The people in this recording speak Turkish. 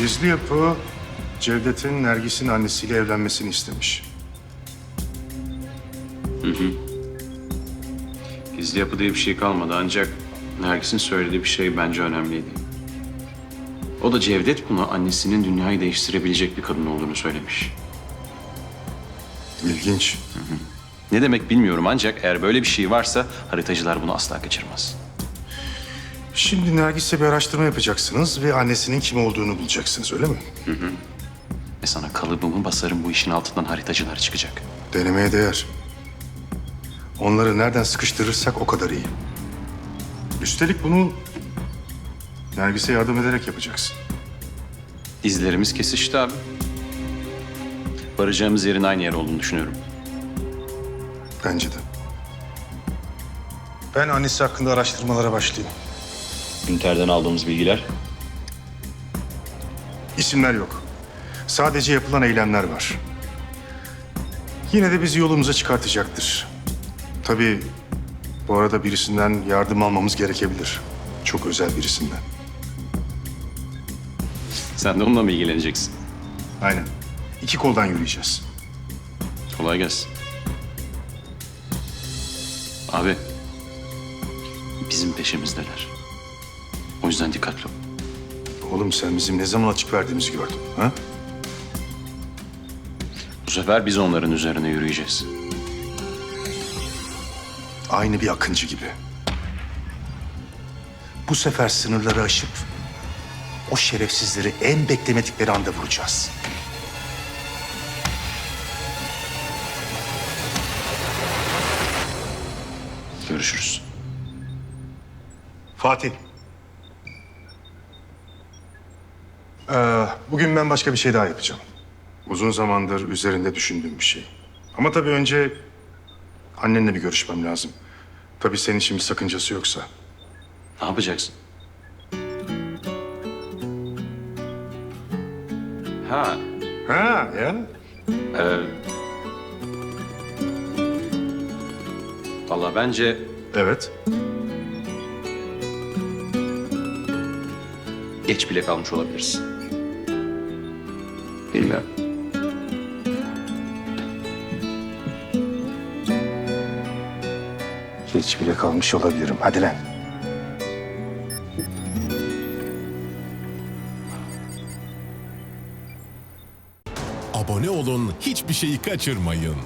Gizli yapı Cevdet'in Nergis'in annesiyle evlenmesini istemiş. Gizli yapı diye bir şey kalmadı ancak Nergis'in söylediği bir şey bence önemliydi. O da Cevdet buna annesinin dünyayı değiştirebilecek bir kadın olduğunu söylemiş. İlginç. Ne demek bilmiyorum ancak eğer böyle bir şey varsa haritacılar bunu asla kaçırmaz. Şimdi Nergis'le bir araştırma yapacaksınız ve annesinin kim olduğunu bulacaksınız öyle mi? Ve sana kalıbımı basarım bu işin altından haritacılar çıkacak. Denemeye değer. Onları nereden sıkıştırırsak o kadar iyi. Üstelik bunu Nergis'e yardım ederek yapacaksın. İzlerimiz kesişti abi. Varacağımız yerin aynı yer olduğunu düşünüyorum. Bence de. Ben annesi hakkında araştırmalara başlayayım. Ünter'den aldığımız bilgiler İsimler yok. Sadece yapılan eylemler var. Yine de bizi yolumuza çıkartacaktır. Tabii bu arada birisinden yardım almamız gerekebilir. Çok özel birisinden. Sen de onunla mı ilgileneceksin? Aynen. İki koldan yürüyeceğiz. Kolay gelsin. Abi. Bizim peşimizdeler. Yüzden dikkatli ol. Oğlum sen bizim ne zaman açık verdiğimizi gördün. Ha? Bu sefer biz onların üzerine yürüyeceğiz. Aynı bir akıncı gibi. Bu sefer sınırları aşıp o şerefsizleri en beklemedikleri anda vuracağız. Görüşürüz. Fatih. Ee, bugün ben başka bir şey daha yapacağım. Uzun zamandır üzerinde düşündüğüm bir şey. Ama tabii önce annenle bir görüşmem lazım. Tabii senin için bir sakıncası yoksa. Ne yapacaksın? Ha, Ha ya? e... Valla bence Evet. geç bile kalmış olabiliriz. Bilmiyorum. Geç bile kalmış olabilirim. Hadi lan. Abone olun, hiçbir şeyi kaçırmayın.